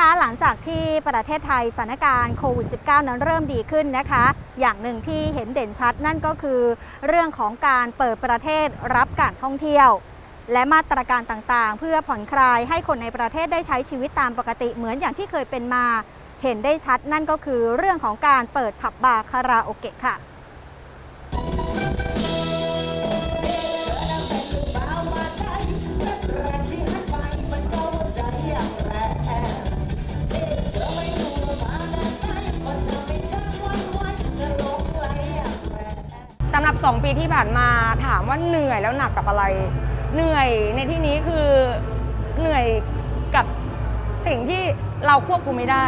คะหลังจากที่ประเทศไทยสถานการณ์โควิด -19 นั้นเริ่มดีขึ้นนะคะ อย่างหนึ่งที่เห็นเด่นชัดนั่นก็คือ เรื่องของการเปิดประเทศรับการท่องเที่ยว และมาตรการต่างๆ เพื่อผ่อนคลายให้คนในประเทศได้ใช้ชีวิตตามปกติเหมือนอย่างที่เคยเป็นมา เห็นได้ชัดนั่นก็คือเรื่องของการเปิดผับบาร์คาราโอเกะค่ะำหรับ 2 ปีที่ผ่านมาถามว่าเหนื่อยแล้วหนักกับอะไร เหนื่อยในที่นี้คือเหนื่อยกับสิ่งที่เราควบคุมไม่ได้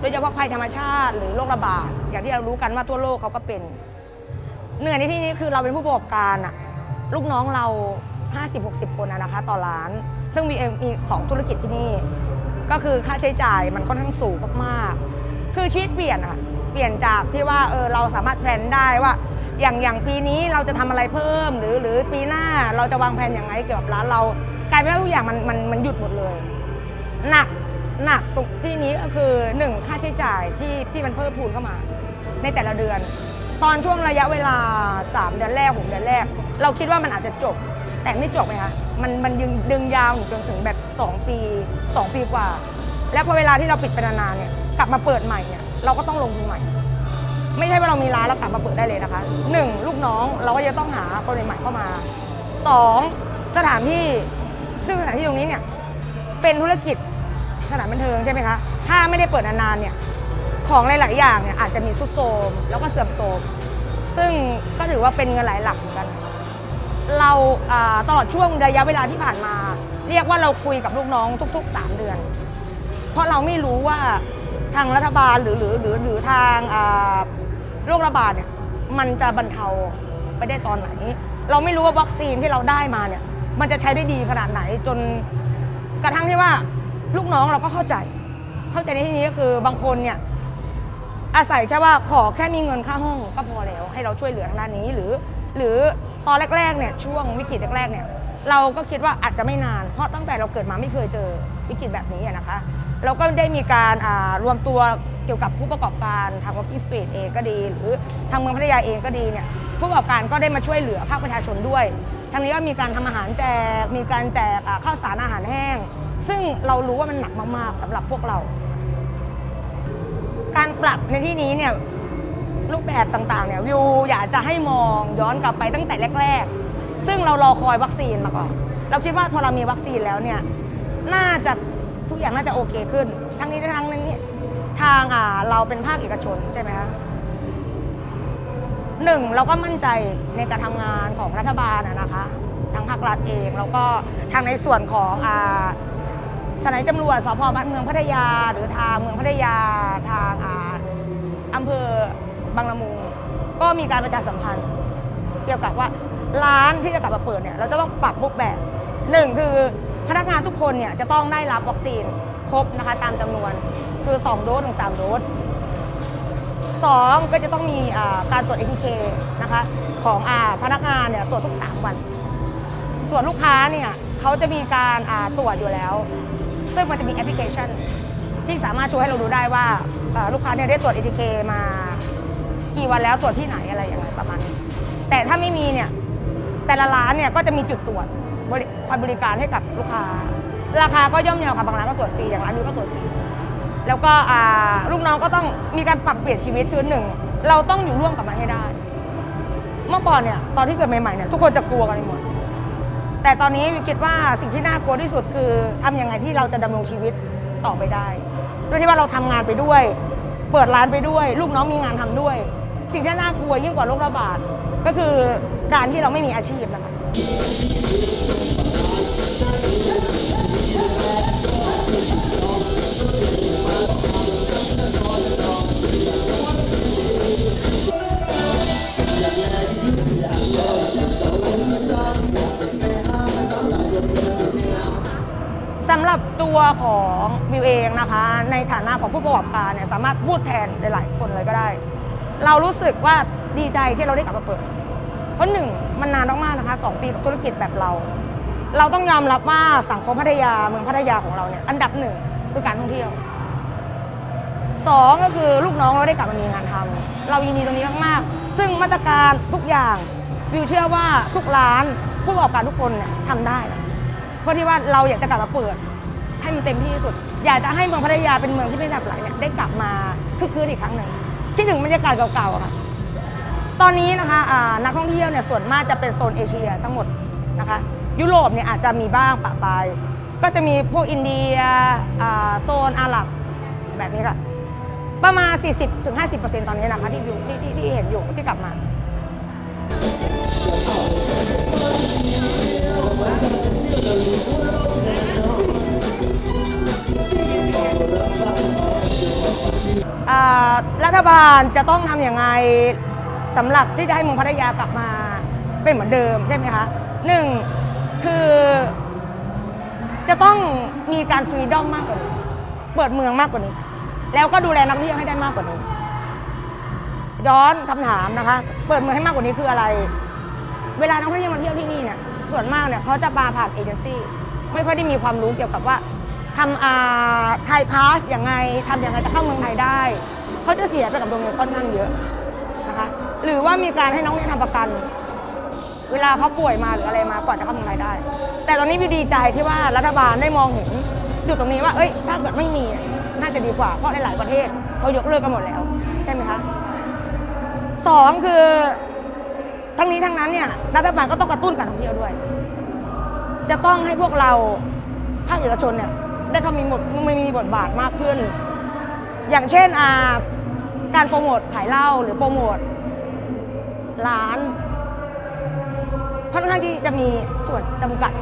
โดยเฉพาะภัยธรรมชาติหรือโรคระบาด อย่างที่เรารู้กันว่าทั่วโลกเขาก็เป็น เหนื่อยในที่นี้คือเราเป็นผู้ประกอบการอะลูกน้องเรา 50-60 คนนะคะต่อร้าน ซึ่งมีมีสองธุรกิจที่นี่ ก็คือค่าใช้จ่ายมันค่อนข้างสูงมากๆคือชีวิตเปลี่ยนอะเปลี่ยนจากที่ว่าเออเราสามารถแพลนได้ว่า อย่างอย่างปีนี้เราจะทำอะไรเพิ่ม หรือหรือปีหน้าเราจะวางแผนอย่างไรเกี่ยวกับร้านเรากลายเป็นว่าทุกอย่างมันมันมันหยุดหมดเลย หนักหนักตรงที่นี้ก็คือหนึ่งค่าใช้จ่ายที่ที่มันเพิ่มพูนเข้ามา ในแต่ละเดือน ตอนช่วงระยะเวลา 3 เดือนแรก6เดือนแรก เราคิดว่ามันอาจจะจบ แต่ไม่จบไหมคะมันมันดึงดึงยาวจนถึงแบบ 2 ปี 2 ปีกว่า แล้วพอเวลาที่เราปิดไปนานๆเนี่ยกลับมาเปิดใหม่เนี่ยเราก็ต้องลงทุนใหม่ ไม่ใช่ว่าเรามีร้านแล้วกลับมาเปิดได้เลยนะคะหนึ่งลูกน้องเราก็จะต้องหาคนใหม่ๆเข้ามาสองสถานที่ซึ่งสถานที่ตรงนี้เนี่ยเป็นธุรกิจสถานบันเทิงใช่ไหมคะ ถ้าไม่ได้เปิดนานๆเนี่ยของหลายๆอย่างเนี่ยอาจจะมีสุดโทมแล้วก็เสื่อมโทรมซึ่งก็ถือว่าเป็นเงินหลายหลักเหมือนกัน เราตลอดช่วงระยะเวลาที่ผ่านมา เรียกว่าเราคุยกับลูกน้องทุก ๆ 3 เดือน เพราะเราไม่รู้ว่าทางรัฐบาลหรือหรือหรือหรือทางา โรคระบาดเนี่ยมันจะบรรเทาไปได้ตอนไหน เราไม่รู้ว่าวัคซีนที่เราได้มาเนี่ย มันจะใช้ได้ดีขนาดไหนจนกระทั่งที่ว่าลูกน้องเราก็เข้าใจ เข้าใจในที่นี้ก็คือบางคนเนี่ย อาศัยแค่ว่าขอแค่มีเงินค่าห้องก็พอแล้ว ให้เราช่วยเหลือทางด้านนี้หรือ หรือตอนแรกๆเนี่ยช่วงวิกฤตแรกๆเนี่ยเราก็คิดว่าอาจจะไม่นาน เพราะตั้งแต่เราเกิดมาไม่เคยเจอวิกฤตแบบนี้นะคะ เราก็ได้มีการอ่ารวมตัว เกี่ยวกับผู้ประกอบการทางวอ l กิ้งสตรีทเองก็ดี หรือทางเมืองพัทยาเองก็ดีเนี่ยผู้ประกอบการก็ได้มาช่วยเหลือภาคประชาชนด้วยทางนี้ก็มีการทำอาหารแจก มีการแจกข้าวสารอาหารแห้ง ซึ่งเรารู้ว่ามันหนักมากๆสำหรับพวกเรา การปรับในที่นี้เนี่ยรูปแบบต่างๆเนี่ยวิวอยากจะให้มองย้อนกลับไปตั้งแต่แรก ๆ ซึ่งเรารอคอยวัคซีนมาก่อนเราคิดว่าพอเรามีวัคซีนแล้วเนี่ยน่าจะทุกอย่างน่าจะโอเคขึ้น ทั้งนี้ทั้งนั้นนี่ ทางอ่าเราเป็นภาคเอกชนใช่ไหมคะหนึ่งเราก็มั่นใจในการทำงานของรัฐบาลอะนะคะทางภาครัฐเองแล้วก็ทางในส่วนของอ่าสถานีตำรวจสพบ้านเมืองพัทยา หรือทางเมืองพัทยาทางอ่าอำเภอบางละมุงก็มีการประชาสัมพันธ์ เกี่ยวกับว่าร้านที่จะกลับมาเปิดเนี่ยเราจะต้องปรับรูปแบบหนึ่งคือพนักงานทุกคนเนี่ยจะต้องได้รับวัคซีน ครบนะคะตามจำนวนคือ 2 โดสถึง3โดสสองก็จะต้องมีการตรวจ ATK นะคะของอพนักงานเนี่ยตรวจทุก 3 วัน ส่วนลูกค้าเนี่ยเขาจะมีการตรวจอยู่แล้ว ซึ่งมันจะมีแอปพลิเคชัน ที่สามารถช่วยให้เราดูได้ว่าลูกค้าเนี่ยได้ตรวจ ATK มากี่วันแล้วตรวจที่ไหนอะไรอย่างไรประมาณนี้แต่ถ้าไม่มีเนี่ยแต่ละร้านเนี่ยก็จะมีจุดตรวจบริคอยบริการให้กับลูกค้า ราคาก็ย่อมเยาค่ะบางร้านก็ตรวจฟรีอย่างร้านนี้ก็ตรวจฟรีแล้วก็ลูกน้องก็ต้องมีการปรับเปลี่ยนชีวิตคือหนึ่งเราต้องอยู่ร่วมกับมันให้ได้ เมื่อก่อนเนี่ยตอนที่เกิดใหม่ๆเนี่ยทุกคนจะกลัวกันหมดแต่ตอนนี้วิคิดว่าสิ่งที่น่ากลัวที่สุดคือทำยังไงที่เราจะดำรงชีวิตต่อไปได้ด้วยที่ว่าเราทำงานไปด้วย เปิดร้านไปด้วย ลูกน้องมีงานทำด้วย สิ่งที่น่ากลัวยิ่งกว่าโรคระบาดก็คือการที่เราไม่มีอาชีพนะคะ ของวิวเองนะคะ ในฐานะของผู้ประกอบการเนี่ยสามารถพูดแทนหลายๆคนเลยก็ได้ เรารู้สึกว่าดีใจที่เราได้กลับมาเปิด เพราะหนึ่งมันนานมากๆนะคะสองปีกับธุรกิจแบบเรา เราต้องยอมรับว่าสังคมพัทยาเมืองพัทยาของเราเนี่ยอันดับหนึ่งคือการท่องเที่ยวสองก็คือลูกน้องเราได้กลับมามีงานทำเรายินดีตรงนี้มากๆ ซึ่งมาตรการทุกอย่างวิวเชื่อว่าทุกร้านผู้ประกอบการทุกคนเนี่ยทำได้ เพราะที่ว่าเราอยากจะกลับมาเปิด ให้มันเต็มที่ที่สุด อยากจะให้เมืองพัทยาเป็นเมืองที่เป็นแบบไหลเนี่ยได้กลับมาคึกคืนอีกครั้งหนึ่งคิดถึงบรรยากาศเก่าๆอะค่ะตอนนี้นะคะอ่านักท่องเที่ยวเนี่ยส่วนมากจะเป็นโซนเอเชียทั้งหมดนะคะยุโรปเนี่ยอาจจะมีบ้างปะปายก็จะมีพวกอินเดียอ่าโซนอาหรับแบบนี้ค่ะประมาณ 40-50%ตอนนี้นะคะที่อยู่ที่ที่ที่เห็นอยู่ที่กลับมาอ่า รัฐบาลจะต้องทำอย่างไรสำหรับที่จะให้เมืองพัทยากลับมาเป็นเหมือนเดิมใช่ไหมคะหนึ่งคือจะต้องมีการฟรีดอมมากกว่านี้เปิดเมืองมากกว่านี้ แล้วก็ดูแลนักท่องเที่ยวให้ได้มากกว่านี้ย้อนคำถามนะคะ เปิดเมืองให้มากกว่านี้คืออะไร เวลานักท่องเที่ยวมาเที่ยวที่นี่เนี่ยส่วนมากเนี่ยเขาจะมาผ่านเอเจนซี่ไม่ค่อยได้มีความรู้เกี่ยวกับว่า ทำอ่าไทยพาสอยังไงทำอยังไงจะเข้าเมืองไทยได้ เขาจะเสียไปกับตรงนี้ค่อนข้างเยอะนะคะหรือว่ามีการให้น้องเนี่ยทำประกัน เวลาเขาป่วยมาหรืออะไรมากว่าจะเข้าเมืองไทยได้ แต่ตอนนี้วิวดีใจที่ว่ารัฐบาลได้มองเห็นจุดตรงนี้ว่า เอ้ย ถ้าเกิดไม่มีเนี่ยน่าจะดีกว่า เพราะในหลายประเทศเขายกเลิกกันหมดแล้ว ใช่ไหมคะสองคือทั้งนี้ทั้งนั้นเนี่ยรัฐบาลก็ต้องกระตุ้นการท่องเที่ยวด้วย จะต้องให้พวกเราภาคเอกชนเนี่ย ได้เขามีบทมีมีบทบาทมากขึ้น อย่างเช่นอาการโปรโมทขายเหล้าหรือโปรโมทร้านค่อนข้างที่จะมีส่วนจำกัด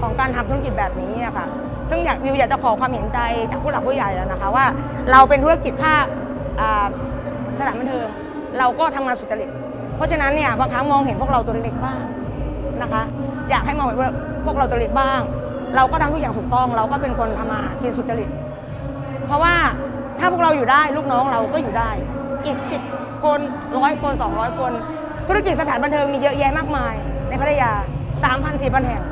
ของการทำธุรกิจแบบนี้อะค่ะซึ่งอยากวิวอยากจะขอความเห็นใจจากผู้หลักผู้ใหญ่แล้วนะคะว่าเราเป็นธุรกิจภาคอ่าสถานบันเทิงเราก็ทำงานสุจริต เพราะฉะนั้นเนี่ยบางครั้งมองเห็นพวกเราตัวเล็กบ้างนะคะ อยากให้มองเห็นพวกเราตัวเล็กบ้าง เราก็ทำทุกอย่างถูกต้อง เราก็เป็นคนทำมาหากินสุจริต เพราะว่าถ้าพวกเราอยู่ได้ลูกน้องเราก็อยู่ได้ อีกสิบคนร้อยคนสองร้อยคน ธุรกิจสถานบันเทิงมีเยอะแยะมากมาย ในพัทยาสามพันสี่พันแห่ง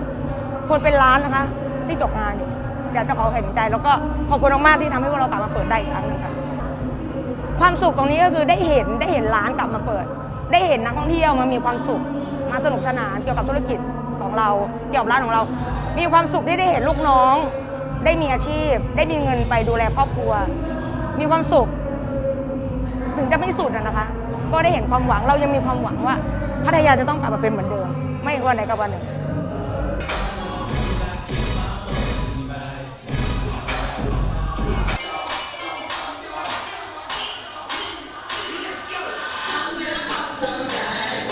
คนเป็นล้านนะคะ ที่ตกงานอยู่อยากจะขอเห็นใจ แล้วก็ขอบคุณมากๆที่ทำให้พวกเรากลับมาเปิดได้อีกครั้งหนึงค่ะ ความสุขตรงนี้ก็คือได้เห็นได้เห็นร้านกลับมาเปิด ได้เห็นนักท่องเที่ยวมามีความสุขมาสนุกสนานเกี่ยวกับธุรกิจของเราเกี่ยวกับร้านของเรา มีความสุขที่ได้เห็นลูกน้อง ได้มีอาชีพ ได้มีเงินไปดูแลครอบครัว มีความสุข ถึงจะไม่สุดนะคะ ก็ได้เห็นความหวังเรายังมีความหวังว่าพัทยาจะต้องกลับมาเป็นเหมือนเดิม ไม่วันไหนก็วันหนึ่ง